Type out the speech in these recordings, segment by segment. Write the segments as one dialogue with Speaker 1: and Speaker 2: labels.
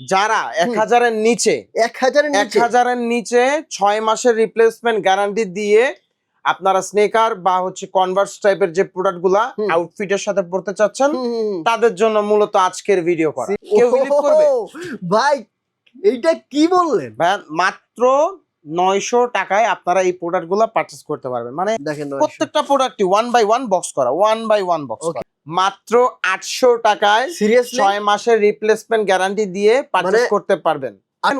Speaker 1: যারা এক হাজারের নিচে
Speaker 2: এক হাজারের
Speaker 1: এক হাজারের নিচে ছয় মাসের রিপ্লেসমেন্ট গ্যারান্টি দিয়ে আপনারা স্নেকার বা হচ্ছে কনভার্স টাইপের যে প্রোডাক্টগুলা
Speaker 2: আউটফিট
Speaker 1: আউটফিটের সাথে পড়তে চাচ্ছেন। তাদের জন্য মূলত আজকের ভিডিও করা। কেউ করবে?
Speaker 2: ভাই এইটা কি বললেন?
Speaker 1: ভাই মাত্র নয়শো টাকায় আপনারা এই প্রোডাক্টগুলা পারচেস করতে পারবেন। মানে
Speaker 2: দেখেন
Speaker 1: প্রত্যেকটা প্রোডাক্টই ওয়ান বাই ওয়ান বক্স করা ওয়ান বাই ওয়ান বক্স করা। মাত্র আটশো টাকায় ছয় মাসের রিপ্লেসমেন্ট গ্যারান্টি দিয়ে পারচেস
Speaker 2: মানে-
Speaker 1: করতে পারবেন।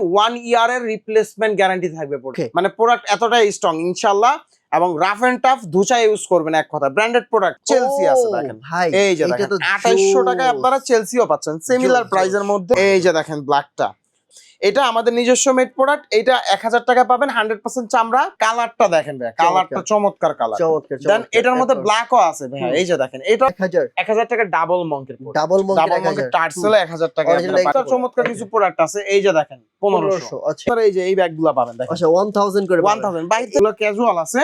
Speaker 1: ওয়ান ইয়ারের রিপ্লেসমেন্ট গ্যারান্টি থাকবে মানে প্রোডাক্ট এতটাই স্ট্রং ইনশাল্লাহ এবং রাফ এন্ড টাফ ধুচা ইউজ করবেন এক কথা। ব্র্যান্ডেড প্রোডাক্ট চেলসি আছে দেখেন। এই যে দেখেন আঠাইশশো টাকায় আপনারা চেলসিও পাচ্ছেন। সিমিলার প্রাইজের মধ্যে এই যে দেখেন ব্ল্যাকটা এটা আমাদের নিজস্ব মেড প্রোডাক্ট এটা এক হাজার টাকা পাবেন হান্ড্রেড পার্সেন্ট চামড়া। কালারটা দেখেন ভাই কালারটা চমৎকার কালার দেন এটার মধ্যে ব্ল্যাকও আছে ভাই এই যে দেখেন এটা
Speaker 2: এক হাজার।
Speaker 1: টাকা ডাবল মঙ্কের প্রোডাক্ট
Speaker 2: ডাবল মঙ্কি
Speaker 1: ডাবল মঙ্কের টার্সেল এক হাজার। টাকা। চমৎকার কিছু প্রোডাক্ট আছে এই যে দেখেন পনেরোশো।
Speaker 2: আচ্ছা।
Speaker 1: এই যে এই পাবেন দেখেন।
Speaker 2: আচ্ছা ওয়ান থাউজেন্ড করে
Speaker 1: ওয়ান থাউজেন্ড ক্যাজুয়াল আছে।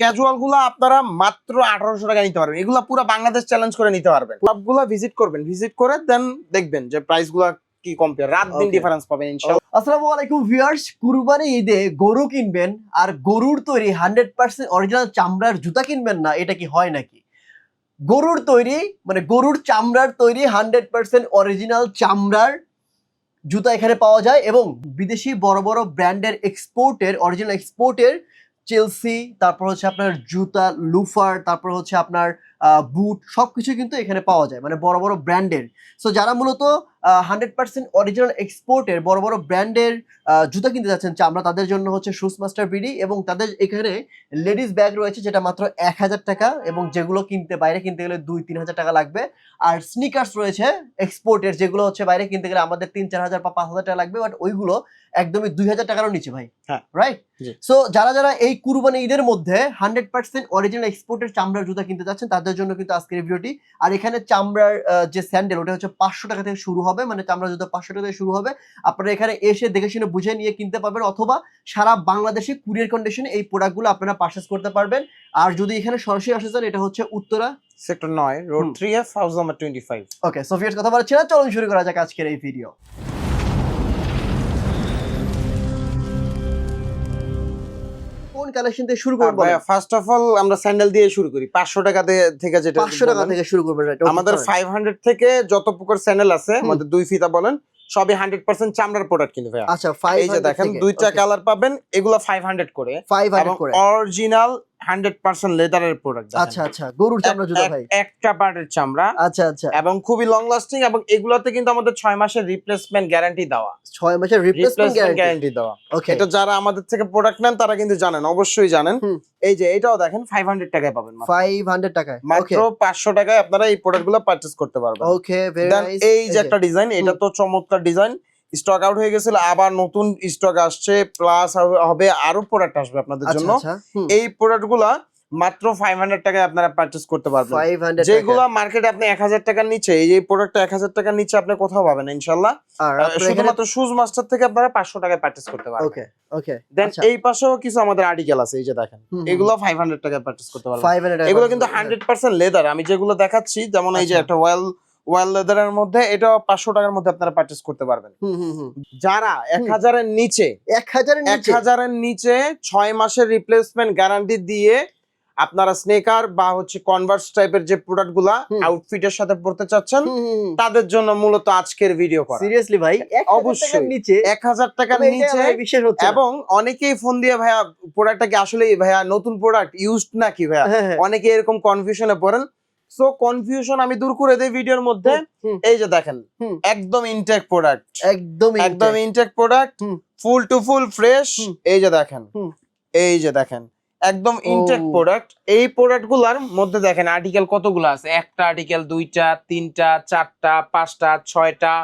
Speaker 1: ক্যাজুয়ালগুলো আপনারা মাত্র আঠারোশো টাকা নিতে পারবেন। এগুলা পুরো বাংলাদেশ চ্যালেঞ্জ করে নিতে পারবেন। সবগুলা ভিজিট করবেন ভিজিট করে দেন দেখবেন যে প্রাইসগুলা কি কম্পেয়ার রাত দিন ডিফারেন্স পাবেন ইনশাআল্লাহ
Speaker 2: আসসালামু আলাইকুম ভিউয়ার্স কুরবানি ঈদে গরু কিনবেন আর গরুর তৈরি হান্ড্রেড পার্সেন্ট অরিজিনাল চামড়ার জুতা কিনবেন না এটা কি হয় নাকি? গরুর তৈরি মানে গরুর চামড়ার তৈরি হান্ড্রেড পার্সেন্ট অরিজিনাল চামড়ার জুতা এখানে পাওয়া যায় এবং বিদেশি বড় বড় ব্র্যান্ডের এক্সপোর্টের অরিজিনাল এক্সপোর্টের চেলসি তারপর হচ্ছে আপনার জুতা লুফার তারপর হচ্ছে আপনার বুট সবকিছু কিন্তু এখানে পাওয়া যায় মানে বড় বড় ব্র্যান্ডের সো যারা মূলত হান্ড্রেড পার্সেন্ট অরিজিনাল এক্সপোর্টের বড় বড় ব্র্যান্ডের জুতা কিনতে যাচ্ছেন চামড়া তাদের জন্য হচ্ছে শুজ মাস্টার বিডি এবং তাদের এখানে লেডিস ব্যাগ রয়েছে যেটা মাত্র এক হাজার টাকা এবং যেগুলো কিনতে বাইরে কিনতে গেলে দুই তিন হাজার টাকা লাগবে। আর স্নিকার্স রয়েছে এক্সপোর্টের যেগুলো হচ্ছে বাইরে কিনতে গেলে আমাদের তিন চার হাজার বা পাঁচ হাজার টাকা লাগবে বাট ওইগুলো একদমই দুই হাজার টাকারও নিচে ভাই
Speaker 1: হ্যাঁ।
Speaker 2: রাইট সো যারা যারা এই কুরবানি ঈদের মধ্যে হান্ড্রেড পার্সেন্ট অরিজিনাল এক্সপোর্টের চামড়ার জুতা কিনতে যাচ্ছেন তাদের জন্য কিন্তু আজকের ভিডিওটি। আর এখানে চামড়ার যে স্যান্ডেল ওটা হচ্ছে পাঁচশো টাকা থেকে শুরু হবে মানে চামড়া জুতা পাঁচশো টাকা থেকে শুরু হবে আপনারা এখানে এসে দেখে শুনে বুঝে নিয়ে কিনতে পারবেন অথবা সারা বাংলাদেশে কুরিয়ার কন্ডিশনে এই প্রোডাক্টগুলো আপনারা পারচেস করতে পারবেন। আর যদি এখানে সরাসরি আসে চান এটা হচ্ছে উত্তরা
Speaker 1: সেক্টর নয় road three F house number twenty five
Speaker 2: okay সোফিয়ার কথা বলছি না চলুন শুরু করা যাক আজকের এই ভিডিও কালেকশন থেকে শুরু করব
Speaker 1: ফার্স্ট অফ অল আমরা স্যান্ডেল দিয়ে শুরু করি। পাঁচশো টাকা দিয়ে- থেকে যেটা
Speaker 2: পাঁচশো টাকা থেকে শুরু করবেন
Speaker 1: আমাদের
Speaker 2: fine.
Speaker 1: ফাইভ হান্ড্রেড থেকে যত প্রকার স্যান্ডেল আছে আমাদের দুই ফিতা বলেন সবই হান্ড্রেড পার্সেন্ট চামড়ার প্রোডাক্ট কিন্তু ভাইয়া।
Speaker 2: আচ্ছা
Speaker 1: এই যে দেখেন দুইটা কালার পাবেন এগুলো ফাইভ হান্ড্রেড করে।
Speaker 2: ফাইভ হান্ড্রেড করে।
Speaker 1: অরিজিনাল হান্ড্রেড পার্সেন্ট লেদারের প্রোডাক্ট
Speaker 2: আচ্ছা আচ্ছা গরুর চামড়া জুতা ভাই।
Speaker 1: একটা পার্টের চামড়া।
Speaker 2: আচ্ছা আচ্ছা।
Speaker 1: এবং খুবই লং লাস্টিং এবং এগুলোতে কিন্তু আমাদের ছয় মাসের রিপ্লেসমেন্ট গ্যারান্টি দেওয়া।
Speaker 2: ছয় মাসের রিপ্লেসমেন্ট গ্যারান্টি
Speaker 1: দেওয়া।
Speaker 2: ওকে
Speaker 1: এটা যারা আমাদের থেকে প্রোডাক্ট নেন তারা কিন্তু জানেন অবশ্যই জানেন। এই যে এটাও দেখেন ফাইভ হান্ড্রেড টাকায় পাবেন
Speaker 2: ফাইভ হান্ড্রেড টাকায়।
Speaker 1: মাত্র পাঁচশো টাকায় আপনারা এই প্রোডাক্টগুলো পারচেস করতে পারবেন।
Speaker 2: ওকে
Speaker 1: এই যে একটা ডিজাইন এটা তো চমৎকার ডিজাইন স্টক আউট হয়ে গেছিল আবার নতুন স্টক আসছে প্লাস হবে আরও প্রোডাক্ট আসবে আপনাদের
Speaker 2: আচ্ছা
Speaker 1: জন্য।
Speaker 2: আচ্ছা
Speaker 1: এই প্রোডাক্টগুলা মাত্র ফাইভ হান্ড্রেড টাকায় আপনারা পারচেস করতে পারবেন। যেগুলো মার্কেটে আপনি এক হাজার টাকার নিচে এই যে প্রোডাক্টটা এক হাজার টাকার নিচে আপনি কোথাও পাবেন ইনশাল্লাহ। শুধুমাত্র শুজ মাস্টার থেকে আপনারা পাঁচশো টাকায় পারচেস করতে পারবেন।
Speaker 2: ওকে ওকে
Speaker 1: দেন
Speaker 2: আচ্ছা।
Speaker 1: এই পাশেও কিছু আমাদের আর্টিকেল আছে এই যে দেখেন। এগুলো ফাইভ হান্ড্রেড টাকায় পারচেস করতে পারবেন। এগুলো কিন্তু হান্ড্রেড পার্সেন্ট লেদার আমি যেগুলো দেখাচ্ছি যেমন এই যে। একটা ওয়েল ওয়েল লেদারের মধ্যে এটা পাঁচশো টাকার মধ্যে আপনারা পারচেস করতে পারবেন। যারা এক হাজারের নিচে
Speaker 2: এক হাজারের
Speaker 1: এক হাজারের নিচে ছয় মাসের রিপ্লেসমেন্ট গ্যারান্টি দিয়ে আপনারা স্নেকার বা হচ্ছে কনভার্স টাইপের যে
Speaker 2: প্রোডাক্টগুলা।
Speaker 1: আউটফিটের সাথে পড়তে চাচ্ছেন। তাদের জন্য মূলত আজকের ভিডিও করা।
Speaker 2: সিরিয়াসলি ভাই
Speaker 1: অবশ্যই।
Speaker 2: নিচে?
Speaker 1: এক হাজার টাকার নিচে
Speaker 2: বিশেষ হচ্ছে
Speaker 1: এবং অনেকেই ফোন দিয়ে ভাইয়া প্রোডাক্টটা কি আসলে ভাইয়া নতুন প্রোডাক্ট ইউজড নাকি ভাইয়া?
Speaker 2: হ্যাঁ, হ্যাঁ।
Speaker 1: অনেকে এরকম কনফিউশনে পড়েন। সো কনফিউশন আমি দূর করে দেই ভিডিওর মধ্যে। এই যে দেখেন একদম ইনটেক প্রোডাক্ট
Speaker 2: একদম
Speaker 1: একদম intact product full to full fresh এই যে দেখেন এই যে দেখেন একদম ইনটেক প্রোডাক্ট এই প্রোডাক্টগুলার মধ্যে দেখেন আর্টিকেল কতগুলো আছে? একটা আর্টিকেল দুইটা তিনটা চারটা পাঁচটা ছয়টা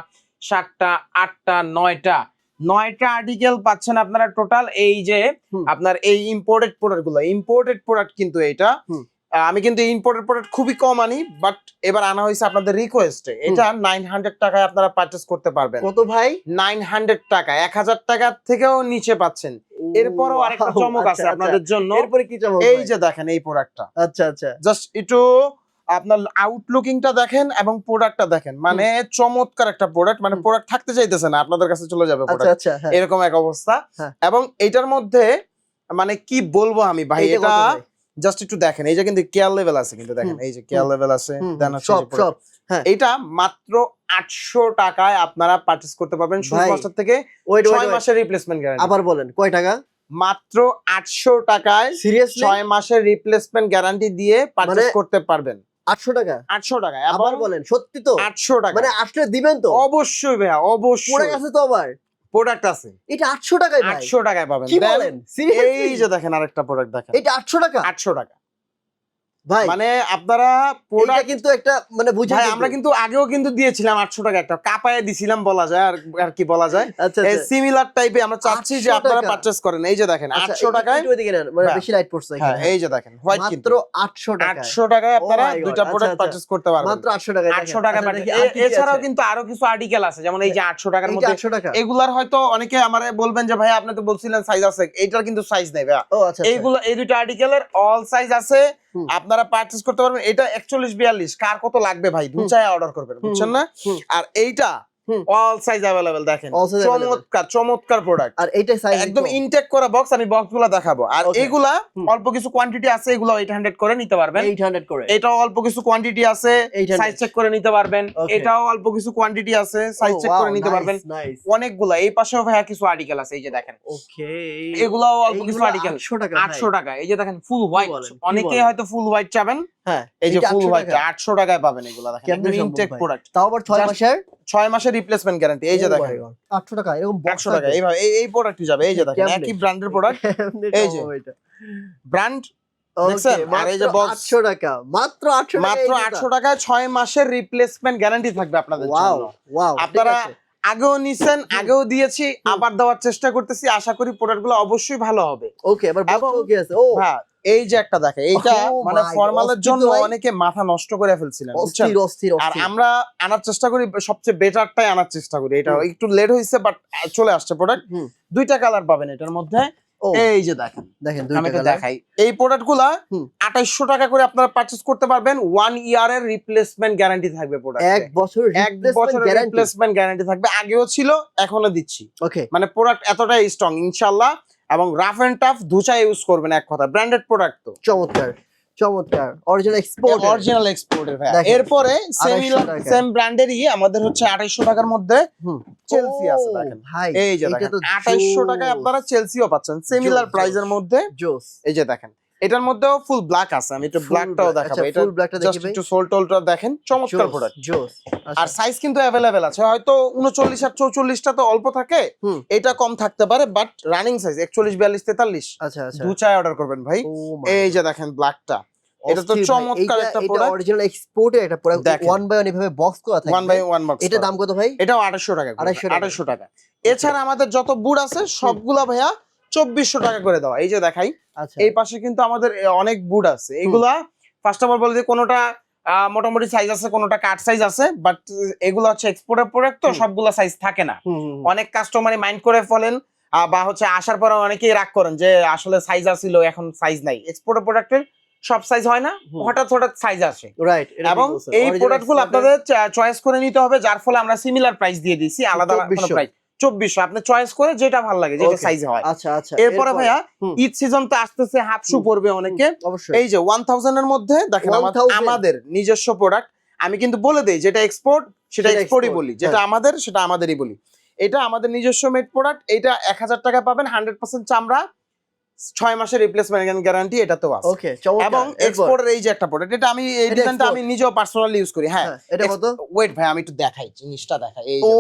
Speaker 1: সাতটা আটটা নয়টা। নয়টা আর্টিকেল পাচ্ছেন আপনারা টোটাল এই যে আপনার এই ইম্পোর্টেড প্রোডাক্টগুলো ইম্পোর্টেড প্রোডাক্ট কিন্তু এটা আমি কিন্তু ইম্পোর্টেড প্রোডাক্ট খুবই কম আনি বাট এবার আনা হয়েছে আপনাদের রিকোয়েস্টে এটা নাইন হান্ড্রেড টাকায় আপনারা পারচেস করতে পারবেন।
Speaker 2: কত ভাই?
Speaker 1: নাইন হান্ড্রেড টাকা এক হাজার টাকার থেকেও নিচে পাচ্ছেন। এরপরও আরেকটা চমক
Speaker 2: আচ্ছা,
Speaker 1: আছে
Speaker 2: আচ্ছা।
Speaker 1: আপনাদের জন্য।
Speaker 2: এরপরে কি চমক
Speaker 1: এই যে দেখেন এই প্রোডাক্টটা
Speaker 2: আচ্ছা আচ্ছা।
Speaker 1: জাস্ট একটু আপনার আউটলুকিংটা দেখেন এবং প্রোডাক্টটা দেখেন। মানে চমৎকার একটা প্রোডাক্ট মানে প্রোডাক্ট থাকতে চাইতেছে না আপনাদের কাছে চলে যাবে
Speaker 2: আচ্ছা আচ্ছা হ্যাঁ।
Speaker 1: এরকম এক অবস্থা।
Speaker 2: হ্যাঁ।
Speaker 1: এবং এটার মধ্যে মানে কি বলব আমি ভাই এটা? জাস্ট একটু দেখেন এই যে কিন্তু কেয়ার লেভেল আছে কিন্তু দেখেন এই যে কেয়ার লেভেল আছে
Speaker 2: হুম,
Speaker 1: দেন
Speaker 2: হুম,
Speaker 1: হচ্ছে
Speaker 2: সব
Speaker 1: এই যে product।
Speaker 2: সব
Speaker 1: এটা মাত্র আটশো টাকায় আপনারা পারচেস করতে পারবেন থেকে ছয় মাসের রিপ্লেসমেন্ট গ্যারান্টি
Speaker 2: আবার বলেন কয় টাকা?
Speaker 1: মাত্র আটশো টাকায়
Speaker 2: সিরিয়াসলি
Speaker 1: ছয় মাসের রিপ্লেসমেন্ট গ্যারান্টি দিয়ে পারচেস
Speaker 2: মানে-
Speaker 1: করতে পারবেন।
Speaker 2: 800 টাকা?
Speaker 1: আটশো টাকায়।
Speaker 2: আবার বলেন সত্যি তো?
Speaker 1: আটশো টাকা
Speaker 2: মানে আসলে দিবেন তো?
Speaker 1: অবশ্যই ভাইয়া
Speaker 2: পড়ে
Speaker 1: অবশ্যই
Speaker 2: গেছে তো আবার?
Speaker 1: প্রোডাক্ট আছে।
Speaker 2: এটা 800 টাকায় ভাই।
Speaker 1: আটশো টাকায় পাবেন।
Speaker 2: কি বলেন?
Speaker 1: এই যে দেখেন আরেকটা প্রোডাক্ট দেখেন।
Speaker 2: এটা 800 টাকা?
Speaker 1: আটশো টাকা।
Speaker 2: ভাই
Speaker 1: মানে আপনারা প্রোডাক্ট
Speaker 2: কিন্তু একটা মানে বুঝে
Speaker 1: ভাই আমরা কিন্তু আগেও কিন্তু দিয়েছিলাম আটশো টাকা একটা। কাপায় দিছিলাম বলা যায় আর আর কি বলা যায়।
Speaker 2: আচ্ছা আচ্ছা।
Speaker 1: সিমিলার টাইপে আমরা চাচ্ছি যে
Speaker 2: 800
Speaker 1: আপনারা
Speaker 2: টাকা।
Speaker 1: পারচেস করেন। এই যে দেখেন
Speaker 2: আচ্ছা,
Speaker 1: আটশো টাকায়
Speaker 2: মানে
Speaker 1: হ্যাঁ।
Speaker 2: বেশি লাইট পড়ছে
Speaker 1: হ্যাঁ এই যে দেখেন হোয়াইট
Speaker 2: মাত্র 800 টাকা
Speaker 1: আটশো টাকায় আপনারা দুইটা
Speaker 2: আচ্ছা,
Speaker 1: প্রোডাক্ট
Speaker 2: আচ্ছা।
Speaker 1: করতে পারবেন।
Speaker 2: মাত্র 800 টাকা
Speaker 1: আটশো টাকা
Speaker 2: আচ্ছা,
Speaker 1: এছাড়াও কিন্তু আরও কিছু আর্টিকেল আছে যেমন এই যে আটশো টাকার মধ্যে
Speaker 2: 800 টাকা।
Speaker 1: এগুলার হয়তো অনেকে আমার বলবেন যে ভাই আপনি তো বলছিলেন সাইজ আছে। এইটার কিন্তু সাইজ নেই
Speaker 2: আচ্ছা আচ্ছা।
Speaker 1: এইগুলো এই দুটো আর্টিকেলের অল সাইজ আছে। আপনারা পারচেজ করতে পারবেন। এটা একচল্লিশ বিয়াল্লিশ। কার কত লাগবে ভাই? দু চায় অর্ডার করবেন বুঝছেন না? আর এইটা। অল সাইজ অ্যাভেলেবেল দেখেন। চমৎকার চমৎকার প্রোডাক্ট
Speaker 2: আর এইটা সাইজ
Speaker 1: একদম ইনটেক করা বক্স আমি বক্সগুলা দেখাবো। আর
Speaker 2: হুম।
Speaker 1: অল্প কিছু কোয়ান্টিটি আছে এগুলো এইট হান্ড্রেড করে নিতে পারবেন।
Speaker 2: 800 করে।
Speaker 1: এটাও অল্প কিছু কোয়ান্টিটি আছে
Speaker 2: 800
Speaker 1: সাইজ চেক করে নিতে পারবেন। এটাও অল্প কিছু কোয়ান্টিটি আছে সাইজ চেক করে নিতে পারবেন। অনেকগুলা এই পাশেও ভাইয়া কিছু আর্টিকেল আছে এই যে দেখেন।
Speaker 2: ওকে
Speaker 1: এগুলাও অল্প কিছু আর্টিকেল
Speaker 2: 800 টাকা
Speaker 1: আটশো টাকা এই যে দেখেন ফুল হোয়াইট
Speaker 2: বলেন? কি
Speaker 1: অনেকে
Speaker 2: বলেন?
Speaker 1: হয়তো ফুল হোয়াইট চাবেন।
Speaker 2: হ্যাঁ
Speaker 1: এই যে ফুল হোয়াইট টাকায় পাবেন এগুলা দেখেন। একদম ইনটেক প্রোডাক্ট
Speaker 2: তাও আবার 6 মাসের?
Speaker 1: ছয় মাসের রিপ্লেসমেন্ট গ্যারান্টি এই যে দেখেন।
Speaker 2: 800 টাকা এরকম বক্স
Speaker 1: একশো টাকা এইভাবে এই এই প্রোডাক্টই যাবে এই যে দেখেন একই ব্র্যান্ডের প্রোডাক্ট এই যে। ব্র্যান্ড দেখছেন? আর এই যে box।
Speaker 2: 800 টাকা মাত্র 800
Speaker 1: মাত্র আটশো টাকায় ছয় মাসের রিপ্লেসমেন্ট গ্যারান্টি থাকবে আপনাদের
Speaker 2: ওয়াও
Speaker 1: জন্য।
Speaker 2: ওয়াও
Speaker 1: আপনারা আগেও নিছেন আগেও দিয়েছি আবার দেওয়ার চেষ্টা করতেছি আশা করি প্রোডাক্টগুলো অবশ্যই ভালো হবে।
Speaker 2: ওকে এবার
Speaker 1: এই যে একটা দেখে এইটা
Speaker 2: Oh
Speaker 1: মানে ফর্মালের জন্য। অনেকে মাথা নষ্ট করে ফেলছিলেন
Speaker 2: অস্থির অস্থির
Speaker 1: আর আমরা আনার চেষ্টা করি সবচেয়ে বেটারটাই আনার চেষ্টা করি এটা একটু লেট হয়েছে বাট চলে আসছে প্রোডাক্ট দুইটা কালার পাবেন এটার মধ্যে। এই যে দেখেন
Speaker 2: দেখেন দুইটা
Speaker 1: দেখাই। এই
Speaker 2: প্রোডাক্টগুলা
Speaker 1: আঠাইশশো টাকা করে আপনারা পারচেস করতে পারবেন ওয়ান ইয়ারের রিপ্লেসমেন্ট গ্যারান্টি থাকবে প্রোডাক্ট
Speaker 2: এক বছর
Speaker 1: এক বছরের রিপ্লেসমেন্ট গ্যারান্টি থাকবে। আগেও ছিল এখনও দিচ্ছি।
Speaker 2: ওকে
Speaker 1: মানে প্রোডাক্ট এতটাই স্ট্রং ইনশাল্লাহ এবং রাফ এন্ড টাফ ধুচা ইউজ করবেন এক কথা ব্র্যান্ডেড প্রোডাক্ট তো।
Speaker 2: চমৎকার চমৎকার। অরিজিনাল এক্সপোর্ট
Speaker 1: অরিজিনাল এক্সপোর্টের ভাই এরপরে সেম
Speaker 2: 250 টাকা।
Speaker 1: সেম ব্র্যান্ডেরই আমাদের হচ্ছে 2800 টাকার মধ্যে চেলসি আছে দেখেন।
Speaker 2: ভাই
Speaker 1: এই যে দেখেন
Speaker 2: তো
Speaker 1: আঠাইশো টাকায় আপনারা চেলসিও পাচ্ছেন। সিমিলার প্রাইজের মধ্যে
Speaker 2: জোস।
Speaker 1: এই যে দেখেন এটার মধ্যেও ফুল ব্ল্যাক আছে আমি একটু ব্ল্যাকটাও দেখাবো। এটা
Speaker 2: ফুল ব্ল্যাকটা
Speaker 1: জাস্ট
Speaker 2: দেখি ভাই
Speaker 1: একটু সোল টোলটা দেখেন চমৎকার প্রোডাক্ট
Speaker 2: জোস
Speaker 1: আর সাইজ কিন্তু অ্যাভেলেবেল আছে হয়তো উনচল্লিশ আর চৌচল্লিশটা তো অল্প থাকে এটা কম থাকতে পারে বাট রানিং সাইজ একচল্লিশ বিয়াল্লিশ তেতাল্লিশ
Speaker 2: আচ্ছা আচ্ছা।
Speaker 1: দু চায় অর্ডার করবেন ভাই।
Speaker 2: Oh
Speaker 1: এই যে দেখেন ব্ল্যাকটা এটা তো চমৎকার একটা
Speaker 2: এটা অরিজিনাল এক্সপোর্টের একটা প্রোডাক্ট। ওয়ান বাই ওয়ান এভাবে বক্স করা থাকে
Speaker 1: ওয়ান বাই ওয়ান বক্স
Speaker 2: এটা দাম কত ভাই?
Speaker 1: এটাও আড়াইশো টাকা
Speaker 2: 250 টাকা।
Speaker 1: টাকা। এছাড়া আমাদের যত বুট আছে সবগুলা ভাইয়া চব্বিশশো টাকা করে দেওয়া। এই যে দেখাই
Speaker 2: আচ্ছা।
Speaker 1: এই পাশে কিন্তু আমাদের অনেক বুট আছে। এগুলা ফার্স্ট অফ অল বলে কোনোটা মোটামুটি সাইজ আছে কোনোটা কাট সাইজ আছে বাট এগুলো হচ্ছে এক্সপোর্টের প্রোডাক্ট তো। সবগুলা সাইজ থাকে না। অনেক কাস্টমারই মাইন্ড করে ফেলেন বা হচ্ছে আসার পরে অনেকেই রাগ করেন যে আসলে সাইজ আসছিল এখন সাইজ নাই। এক্সপোর্টের প্রোডাক্টের সব সাইজ হয় না হঠাৎ হঠাৎ সাইজ আসে।
Speaker 2: রাইট
Speaker 1: এবং এই
Speaker 2: Original প্রোডাক্টগুলো
Speaker 1: আপনাদের চয়েস করে নিতে হবে যার ফলে আমরা সিমিলার প্রাইস দিয়ে দিচ্ছি আলাদা কোনো
Speaker 2: 2400
Speaker 1: প্রাইস চব্বিশশো আপনি চয়েস করে যেটা ভালো লাগে যেটা. সাইজে হয়।
Speaker 2: আচ্ছা আচ্ছা।
Speaker 1: এরপরে ভাইয়া ঈদ সিজন তো আসতেছে হাফ শু। পড়বে অনেকে।
Speaker 2: অবশ্যই।
Speaker 1: এই যে ওয়ান থাউজেন্ড এর মধ্যে দেখেন আমাদের নিজস্ব প্রোডাক্ট আমি কিন্তু বলে দেই যেটা এক্সপোর্ট সেটা এক্সপোর্টই বলি। যেটা আমাদের সেটা আমাদেরই বলি। এটা আমাদের নিজস্ব মেড প্রোডাক্ট এটা এক হাজার টাকা পাবেন হান্ড্রেড পার্সেন্ট চামড়া ছয় মাসের রিপ্লেসমেন্ট গ্যারান্টি এটা তো আছে।
Speaker 2: ওকে
Speaker 1: এবং? এক্সপোর্টের এই যে একটা প্রোডাক্ট এটা আমি এই ডিজাইনটা আমি নিজেও পার্সোনালি ইউজ করি হ্যাঁ।
Speaker 2: হ্যাঁ এটা কত?
Speaker 1: ওয়েট ভাই আমি একটু দেখাই জিনিসটা দেখাই এই
Speaker 2: ও!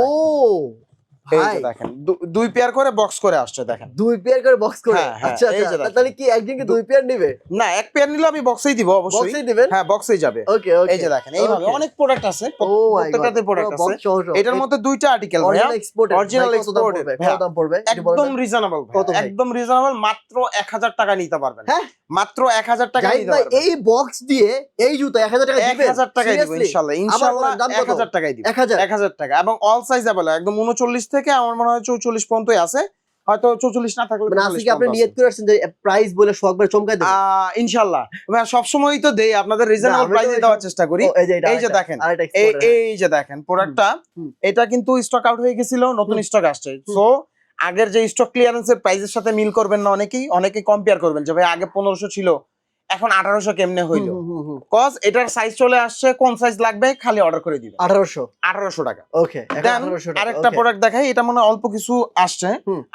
Speaker 1: দেখেন, এই
Speaker 2: ভাই।
Speaker 1: যে দেখেন দু- দুই পেয়ার করে বক্স করে আসছে দেখেন।
Speaker 2: দুই পেয়ার করে বক্স করে?
Speaker 1: হ্যাঁ, হ্যাঁ,
Speaker 2: আচ্ছা আচ্ছা। তাহলে কি একজনকে দুই পেয়ার নেবে?
Speaker 1: না এক পেয়ার নিলে আমি বক্সেই দিব অবশ্যই।
Speaker 2: বক্সই দিবেন?
Speaker 1: হ্যাঁ বক্সেই যাবে।
Speaker 2: ওকে ওকে
Speaker 1: এই যে দেখেন এইভাবে অনেক প্রোডাক্ট আছে
Speaker 2: ও মাই গড
Speaker 1: প্রত্যেকটাতে প্রোডাক্ট আছে। এটার মধ্যে দুইটা আর্টিকেল ভাইয়া।
Speaker 2: Original export
Speaker 1: Original
Speaker 2: original
Speaker 1: export
Speaker 2: export
Speaker 1: এর,
Speaker 2: কত। দাম পড়বে?
Speaker 1: একদম রিজনেবল একদম রিজনেবল মাত্র এক হাজার টাকা নিতে পারবেন।
Speaker 2: হ্যাঁ?
Speaker 1: মাত্র এক হাজার টাকা নিতে পারবেন।
Speaker 2: এই বক্স দিয়ে এই জুতা 1000 টাকা
Speaker 1: এক
Speaker 2: দিবেন
Speaker 1: হাজার টাকায় দিব
Speaker 2: Seriously?
Speaker 1: ইনশাল্লাহ।
Speaker 2: আবার
Speaker 1: ইনশাল্লাহ
Speaker 2: বলেন, দাম
Speaker 1: এক হাজার টাকায় দিব।
Speaker 2: 1000
Speaker 1: এক হাজার টাকা। এবং অল সাইজ একদম উনচল্লিশ থেকে আমার মনে হয় চৌচল্লিশ পর্যন্তই আছে। হয়তো চৌচল্লিশ না থাকলে
Speaker 2: আজকে আপনি নিয়ত করে আসছেন যে প্রাইস বলে সব একবার চমকাই দেবেন
Speaker 1: আহ, ইনশাল্লাহ ভাইয়া তো দেই আপনাদের রিজনেবল প্রাইসে দেওয়ার চেষ্টা করি।
Speaker 2: এই যে
Speaker 1: দেখেন,
Speaker 2: আরেকটা
Speaker 1: এই
Speaker 2: exporter।
Speaker 1: এই যে দেখেন প্রোডাক্টটা এটা কিন্তু স্টক আউট হয়ে গেছিল নতুন স্টক আসছে। সো আগের যে স্টক ক্লিয়ারেন্সের প্রাইসের সাথে মিল করবেন না অনেকেই অনেকেই কম্পেয়ার করবেন যে ভাই আগে পনেরোশো ছিল এখন আঠারোশো কেমনে হইল। কজ এটার সাইজ চলে আসছে কোন সাইজ লাগবে খালি অর্ডার করে দিবে।
Speaker 2: 1800
Speaker 1: আঠারোশো টাকা।
Speaker 2: ওকে
Speaker 1: আরেকটা প্রোডাক্ট দেখাই এটা মনে অল্প কিছু আসছে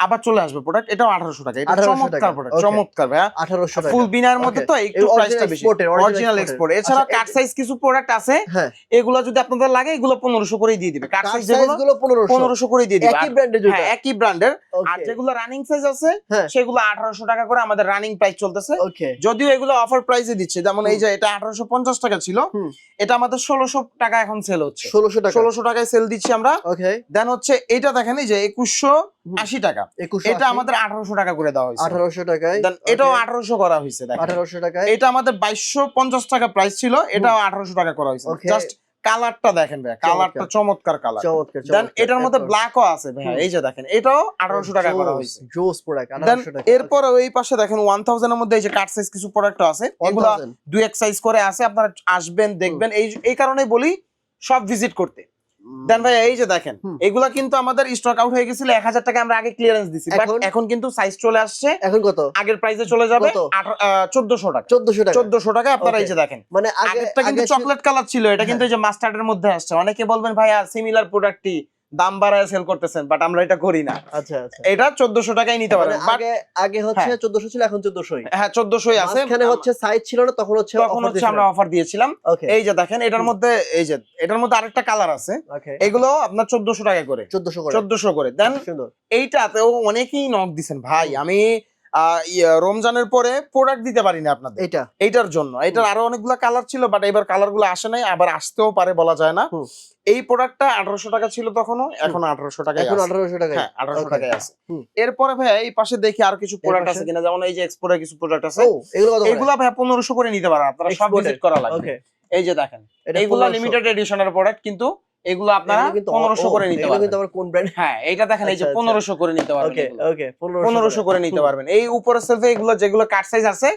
Speaker 1: আবার চলে আসবে প্রোডাক্ট এটাও আঠারোশো টাকা। এটা চমৎকার প্রোডাক্ট চমৎকার ভাইয়া।
Speaker 2: 1800 টাকা
Speaker 1: ফুল বিনার মধ্যে তো একটু প্রাইসটা বেশি। অরিজিনাল এক্সপোর্ট এছাড়া কাট সাইজ কিছু প্রোডাক্ট আছে
Speaker 2: হ্যাঁ।
Speaker 1: এগুলো যদি আপনাদের লাগে এগুলো পনেরোশো করেই দিয়ে দিবে। কাট সাইজ যেগুলো পনেরোশো। করে দিয়ে দিবে।
Speaker 2: একই ব্র্যান্ডের
Speaker 1: হ্যাঁ একই ব্র্যান্ডের আর যেগুলো রানিং সাইজ আছে
Speaker 2: হ্যাঁ।
Speaker 1: সেগুলো আঠারোশো টাকা করে আমাদের রানিং প্রাইস চলতেছে। যদিও এগুলো অফার প্রাইসে দিচ্ছে। যেমন এই যে এটা আঠারোশো পঞ্চাশ টাকা ছিল এটা আমাদের ষোলোশো টাকা এখন সেল হচ্ছে।
Speaker 2: ষোলোশো টাকা।
Speaker 1: ষোলোশো টাকায় সেল দিচ্ছি আমরা। দেন হচ্ছে এটা দেখেন এই যে একুশশো আশি টাকা।
Speaker 2: একুশ
Speaker 1: এটা আমাদের আঠারোশো টাকা করে দেওয়া হয়েছে।
Speaker 2: 1800 টাকায়।
Speaker 1: এটাও আঠারোশো করা হয়েছে
Speaker 2: আঠারোশো টাকা
Speaker 1: এটা আমাদের বাইশশো পঞ্চাশ টাকা প্রাইস ছিল এটাও আঠারোশো টাকা করা হয়েছে। জাস্ট কালারটা দেখেন ভাই কালারটা চমৎকার কালার।
Speaker 2: চমৎকার
Speaker 1: দেন এটার মধ্যে ব্ল্যাকও আছে ভাই এই যে দেখেন এটাও আঠারোশো টাকা করা হয়েছে।
Speaker 2: জোস প্রোডাক্ট
Speaker 1: দেন
Speaker 2: 1800 টাকা।
Speaker 1: এরপর ওই পাশে দেখেন ওয়ান থাউজেন্ড এর মধ্যে এই যে কাট সাইজ কিছু প্রোডাক্ট আছে এগুলা
Speaker 2: 1000
Speaker 1: দুই এক সাইজ করে আছে আপনারা আসবেন দেখবেন এই এই কারণেই বলি সব ভিজিট করতে। দেন ভাই এই যে দেখেন। এগুলা কিন্তু আমাদের স্টক আউট হয়ে গেছিল এক হাজার টাকা আমরা আগে ক্লিয়ারেন্স দিছি।
Speaker 2: এখন?
Speaker 1: কিন্তু সাইজ চলে আসছে।
Speaker 2: এখন কত?
Speaker 1: আগের প্রাইসে চলে যাবে? চোদ্দশো টাকা।
Speaker 2: চোদ্দশো টাকা।
Speaker 1: চোদ্দশো টাকা আপনারা এই যে দেখেন
Speaker 2: মানে
Speaker 1: আগেরটা কিন্তু চকলেট কালার ছিল এটা কিন্তু এই যে মাস্টার্ডের মধ্যে আসছে। অনেকে বলবেন ভাইয়া সিমিলার প্রোডাক্টটি দাম বাড়ায় সেল করতেছেন বাট আমরা এটা করি না।
Speaker 2: আচ্ছা আচ্ছা।
Speaker 1: এটা চোদ্দশো টাকায় নিতে পারেন
Speaker 2: আগে আগে হচ্ছে 1400 ছিল এখন 1400
Speaker 1: হ্যাঁ চোদ্দশোই আছে।
Speaker 2: এখানে হচ্ছে সাইজ ছিল না তখন হচ্ছে
Speaker 1: তখন হচ্ছে আমরা অফার দিয়েছিলাম।
Speaker 2: ওকে
Speaker 1: এই যে দেখেন এটার মধ্যে এই যে এটার মধ্যে আরেকটা কালার আছে। এগুলো আপনার চোদ্দশো টাকা করে।
Speaker 2: চোদ্দশো করে।
Speaker 1: চোদ্দশো করে। দেন এইটাতেও অনেকেই নক দিছেন ভাই আমি রমজানের পরে প্রোডাক্ট দিতে পারি না আপনাদের।
Speaker 2: এটা
Speaker 1: এইটার জন্য। এটার আরও অনেকগুলো কালার ছিল বাট এবার কালারগুলো আসে নাই আবার আসতেও পারে বলা যায় না। এই প্রোডাক্টটা আঠারোশো টাকা ছিল তখনও এখন আঠারোশো টাকা
Speaker 2: এখন 1800 টাকা
Speaker 1: হ্যাঁ আঠারোশো টাকায় আছে। এরপরে ভাই এই পাশে দেখি আর কিছু প্রোডাক্ট আছে কিনা যেমন এই যে এক্সপোর্টের কিছু প্রোডাক্ট আছে।
Speaker 2: এগুলো
Speaker 1: ভাই পনেরোশো করে নিতে পারেন আপনারা সব ভিজিট করা লাগবে। এই যে দেখেন এগুলা লিমিটেড এডিশনের প্রোডাক্ট কিন্তু এগুলো আপনারা পনেরোশো করে নিতে
Speaker 2: কিন্তু
Speaker 1: পারবেন।
Speaker 2: আবার কোন ব্র্যান্ড
Speaker 1: হ্যাঁ এইটা দেখেন এই যে করে নিতে পারবেন
Speaker 2: ওকে ওকে
Speaker 1: পনেরোশো করে। নিতে পারবেন। এই উপরের সেলফে এগুলো যেগুলো কাট সাইজ আছে।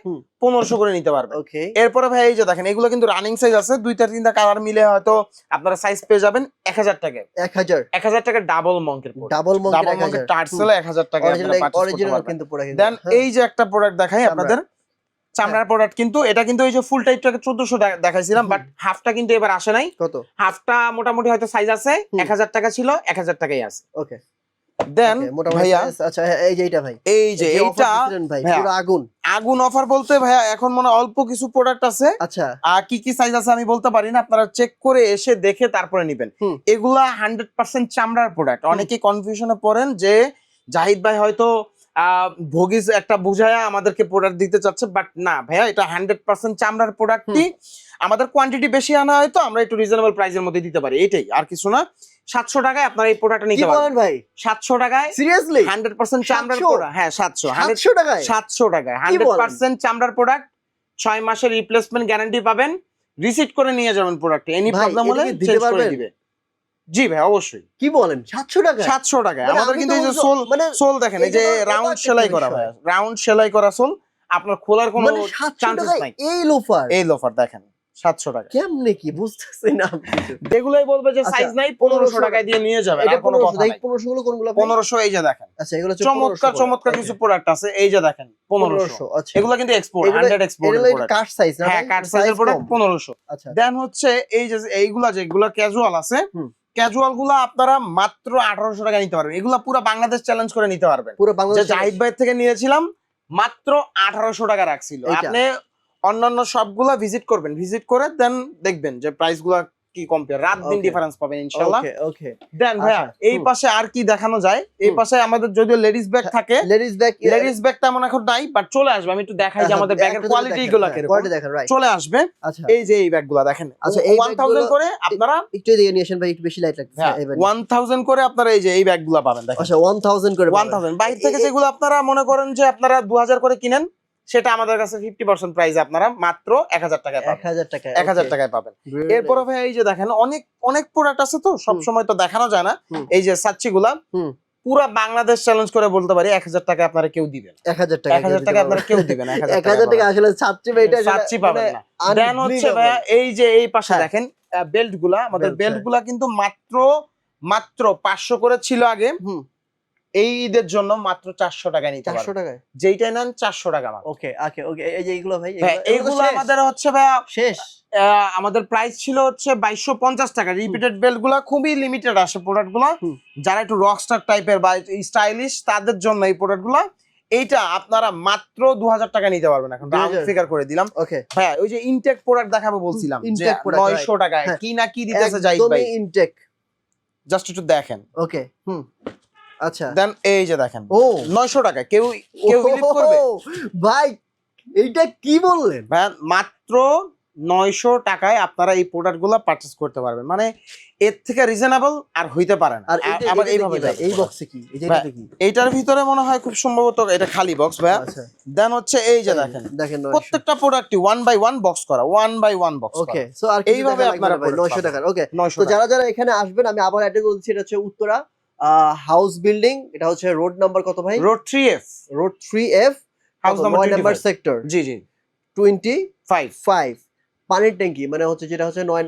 Speaker 1: পনেরোশো করে নিতে পারবেন।
Speaker 2: ওকে
Speaker 1: এরপরে ভাই এই যে দেখেন এগুলো কিন্তু রানিং সাইজ আছে। দুইটা তিনটা কালার মিলে হয়তো আপনারা সাইজ পেয়ে যাবেন এক হাজার টাকায়
Speaker 2: 1000
Speaker 1: এক হাজার টাকা ডাবল মঙ্কের
Speaker 2: ডাবল মঙ্কি
Speaker 1: ডাবল মঙ্কের টার্সেল এক হাজার টাকা
Speaker 2: অরিজিনাল কিন্তু
Speaker 1: দেন এই যে একটা প্রোডাক্ট দেখাই আপনাদের চামড়ার প্রোডাক্ট কিন্তু এটা কিন্তু ওই যে ফুল টাইপটাকে চোদ্দশো দেখাইছিলাম বাট হাফটা কিন্তু এবার আসে নাই।
Speaker 2: কত?
Speaker 1: হাফটা মোটামুটি হয়তো সাইজ আছে। এক হাজার টাকা ছিল এক হাজার টাকাই আছে।
Speaker 2: ওকে
Speaker 1: দেন ভাইয়া
Speaker 2: আচ্ছা হ্যাঁ, এই যে এটা ভাই।
Speaker 1: এই যে এইটা
Speaker 2: পুরো আগুন।
Speaker 1: আগুন অফার বলতে ভাইয়া এখন মনে অল্প কিছু প্রোডাক্ট আছে।
Speaker 2: আচ্ছা।
Speaker 1: আর কি কি সাইজ আছে আমি বলতে পারি না আপনারা চেক করে এসে দেখে তারপরে নেবেন। এগুলা হান্ড্রেড পার্সেন্ট চামড়ার প্রোডাক্ট অনেকে কনফিউশনে পড়েন যে জাহিদ ভাই হয়তো ভোগিস একটা বুঝায়া আমাদেরকে প্রোডাক্ট দিতে চাচ্ছে বাট না ভাইয়া এটা হান্ড্রেড পার্সেন্ট চামড়ার প্রোডাক্টটি আমাদের কোয়ান্টিটি বেশি আনা হয়তো আমরা একটু রিজনেবল প্রাইসের মধ্যে দিতে পারি এটাই আর কিছু না। সাতশো টাকায় আপনারা এই প্রোডাক্টটা
Speaker 2: কি
Speaker 1: নিতে পারবেন
Speaker 2: ভাই?
Speaker 1: সাতশো টাকায়
Speaker 2: সিরিয়াসলি
Speaker 1: হান্ড্রেড পার্সেন্ট চামড়ার প্রোডাক্ট হ্যাঁ সাতশো
Speaker 2: 700 টাকায়?
Speaker 1: সাতশো টাকায় হান্ড্রেড পার্সেন্ট চামড়ার প্রোডাক্ট ছয় মাসের রিপ্লেসমেন্ট গ্যারান্টি পাবেন রিসিট করে নিয়ে যাবেন প্রোডাক্ট এনি প্রবলেম হলে চেঞ্জ করে দিবে। জি ভাই অবশ্যই।
Speaker 2: কি বলেন? 700 টাকা
Speaker 1: সাতশো টাকায়।
Speaker 2: মানে
Speaker 1: আমাদের কিন্তু এই যে সোল
Speaker 2: মানে
Speaker 1: সোল দেখেন এই যে রাউন্ড সেলাই করা। হয় রাউন্ড সেলাই করা সোল আপনার খোলার কোনো
Speaker 2: মানে 700
Speaker 1: chances
Speaker 2: টাকায়
Speaker 1: নাই।
Speaker 2: এই লোফার
Speaker 1: এই লোফার দেখেন সাতশো টাকা
Speaker 2: কেমনে কি বুঝতেছি না
Speaker 1: যেগুলোই বলবে যে
Speaker 2: আচ্ছা,
Speaker 1: সাইজ নাই পনেরোশো টাকায় দিয়ে নিয়ে যাবে কোনো কথা নাই।
Speaker 2: 1500 গুলো কোনগুলো
Speaker 1: পনেরোশো এই যে দেখেন।
Speaker 2: আচ্ছা এগুলো
Speaker 1: চমৎকার চমৎকার কিছু প্রোডাক্ট আছে এই যে দেখেন পনেরোশো।
Speaker 2: আচ্ছা।
Speaker 1: এগুলো কিন্তু এক্সপোর্ট হান্ড্রেড এক্সপোর্ট
Speaker 2: একটু সাইজ
Speaker 1: হ্যাঁ
Speaker 2: ভাই? Size
Speaker 1: সাইজের প্রোডাক্ট পনেরোশো।
Speaker 2: আচ্ছা।
Speaker 1: দেন হচ্ছে এই যে এইগুলা যেগুলো ক্যাজুয়াল আছে। ক্যাজুয়ালগুলো আপনারা মাত্র আঠারোশো টাকা নিতে পারবেন। এগুলা পুরো বাংলাদেশ চ্যালেঞ্জ করে নিতে পারবেন।
Speaker 2: পুরো বাংলাদেশ
Speaker 1: জাহিদ ভাই থেকে নিয়েছিলাম মাত্র আঠারোশো টাকা রাখছিল। আপনি অন্যান্য সবগুলা ভিজিট করবেন। ভিজিট করে দেন দেখবেন যে প্রাইসগুলা কি কম্পেয়ার রাত দিন ডিফারেন্স পাবেন ইনশাল্লাহ
Speaker 2: ওকে ওকে
Speaker 1: দেন ভাইয়া
Speaker 2: আচ্ছা,
Speaker 1: এই পাশে আর কি দেখানো যায়? এই পাশে আমাদের যদিও লেডিস ব্যাগ থাকে
Speaker 2: লেডিস ব্যাগ
Speaker 1: লেডিস ব্যাগ তেমন এখন নাই বাট চলে আসবে আমি একটু দেখাই যে আমাদের ব্যাগের কোয়ালিটি গুলা কীরকম।
Speaker 2: কোয়ালিটি দেখেন রাইট
Speaker 1: চলে আসবে।
Speaker 2: আচ্ছা।
Speaker 1: এই যে এই ব্যাগগুলা দেখেন
Speaker 2: আচ্ছা, এই
Speaker 1: ওয়ান থাউজেন্ড
Speaker 2: ব্যাগগুলো-
Speaker 1: করে আপনারা
Speaker 2: একটু আসেন ভাই একটু বেশি লাইট লাগছে
Speaker 1: হ্যাঁ
Speaker 2: এবার
Speaker 1: ওয়ান থাউজেন্ড করে আপনারা এই যে এই ব্যাগগুলা পাবেন দেখেন।
Speaker 2: আচ্ছা 1000 করে
Speaker 1: ওয়ান
Speaker 2: পাবেন।
Speaker 1: থাউজেন্ড বাইরে থেকে যেগুলো আপনারা মনে করেন যে আপনারা দু হাজার করে কিনেন সেটা আমাদের কাছে ফিফটি পার্সেন্ট প্রাইস আপনারা মাত্র এক হাজার টাকায় পাবেন।
Speaker 2: 1000 টাকা
Speaker 1: এক হাজার টাকায় পাবেন। এরপরে ভাই এই যে দেখেন অনেক অনেক প্রোডাক্ট আছে তো সব
Speaker 2: হুম।
Speaker 1: সময় তো দেখানো যায় না। এই যে সাচ্চি গুলা পুরা বাংলাদেশ চ্যালেঞ্জ করে বলতে পারি এক হাজার টাকা আপনারা কেউ দিবেন
Speaker 2: এক হাজার টাকা
Speaker 1: এক হাজার টাকা আপনারা কেউ দিবেন এক
Speaker 2: এক হাজার টাকা আসলে ছাত্রী ভাইটা
Speaker 1: সাচ্চি পাবেন না। দেন হচ্ছে ভাইয়া এই যে এই পাশে
Speaker 2: হ্যাঁ।
Speaker 1: দেখেন বেল্টগুলা আমাদের বেল্টগুলা কিন্তু মাত্র মাত্র পাঁচশো করে ছিল আগে। এই ঈদের জন্য মাত্র চারশো টাকা নিতে
Speaker 2: চারশো টাকায়?
Speaker 1: যেইটাই নেন চারশো টাকা
Speaker 2: ওকে ওকে ওকে এই যে এইগুলো ভাই
Speaker 1: এইগুলো আমাদের হচ্ছে ভাইয়া
Speaker 2: শেষ?
Speaker 1: আমাদের প্রাইস ছিল হচ্ছে বাইশশো পঞ্চাশ টাকা। রিপিটেড বেল্টগুলা খুবই লিমিটেড আসে
Speaker 2: প্রোডাক্টগুলা
Speaker 1: যারা একটু রকস্টার টাইপের বা স্টাইলিশ তাদের জন্য এই প্রোডাক্টগুলা এইটা আপনারা মাত্র দু হাজার টাকা নিতে পারবেন এখন। ফিগার করে দিলাম।
Speaker 2: ওকে।
Speaker 1: হ্যাঁ ওই যে ইনটেক প্রোডাক্ট দেখাবো বলছিলাম নয়শো টাকায়
Speaker 2: হ্যাঁ।
Speaker 1: কি না কি দিতেছে জাহিদ ভাই।
Speaker 2: একদমই ইনটেক
Speaker 1: জাস্ট একটু দেখেন।
Speaker 2: ওকে হুম। আচ্ছা।
Speaker 1: দেন এই যে দেখেন
Speaker 2: ও।
Speaker 1: নয়শো টাকা কেউ কেউ বিলিভ করবে?
Speaker 2: ভাই এইটা কি বললেন?
Speaker 1: মাত্র নয়শো টাকায় আপনারা এই করতে পারবেন। মানে এর থেকে রিজনেবল আর হইতে পারে না। আবার এইভাবে
Speaker 2: ভাই? এই বক্সে কি?
Speaker 1: ভাই, এইটার ভিতরে মনে হয় খুব সম্ভবত এটা খালি বক্স ভাইয়া।
Speaker 2: আচ্ছা।
Speaker 1: দেন হচ্ছে এই যে দেখেন
Speaker 2: দেখেন
Speaker 1: প্রত্যেকটা প্রোডাক্টই ওয়ান বাই ওয়ান বক্স করা one by one box
Speaker 2: okay so আর
Speaker 1: এইভাবে আপনারা
Speaker 2: 900 ওকে। তো যারা যারা এখানে আসবেন আমি আবার অ্যাড্রেস বলছি এটা হচ্ছে উত্তরা। হাউস বিল্ডিং এটা হচ্ছে রোড নাম্বার কত ভাই?
Speaker 1: Road three F
Speaker 2: road 3F
Speaker 1: house number
Speaker 2: sector
Speaker 1: জি জি।
Speaker 2: 25
Speaker 1: ফাইভ
Speaker 2: পানির ট্যাঙ্কি মানে হচ্ছে যেটা হচ্ছে নয়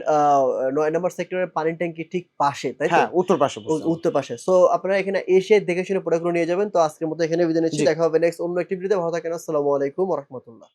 Speaker 2: নয় নাম্বার সেক্টরের পানির ট্যাঙ্কি ঠিক পাশে তাই
Speaker 1: হ্যাঁ উত্তর পাশে
Speaker 2: উত্তর পাশে। সো আপনারা এখানে এসে দেখে শুনে প্রোডাক্টগুলো নিয়ে যাবেন। তো আজকের মতো এখানে বিদায় নিচ্ছি। দেখা হবে নেক্সট অন্য একটি ভিডিওতে ভালো থাকেন। আসসালামু আলাইকুম রাহমাতুল্লাহ।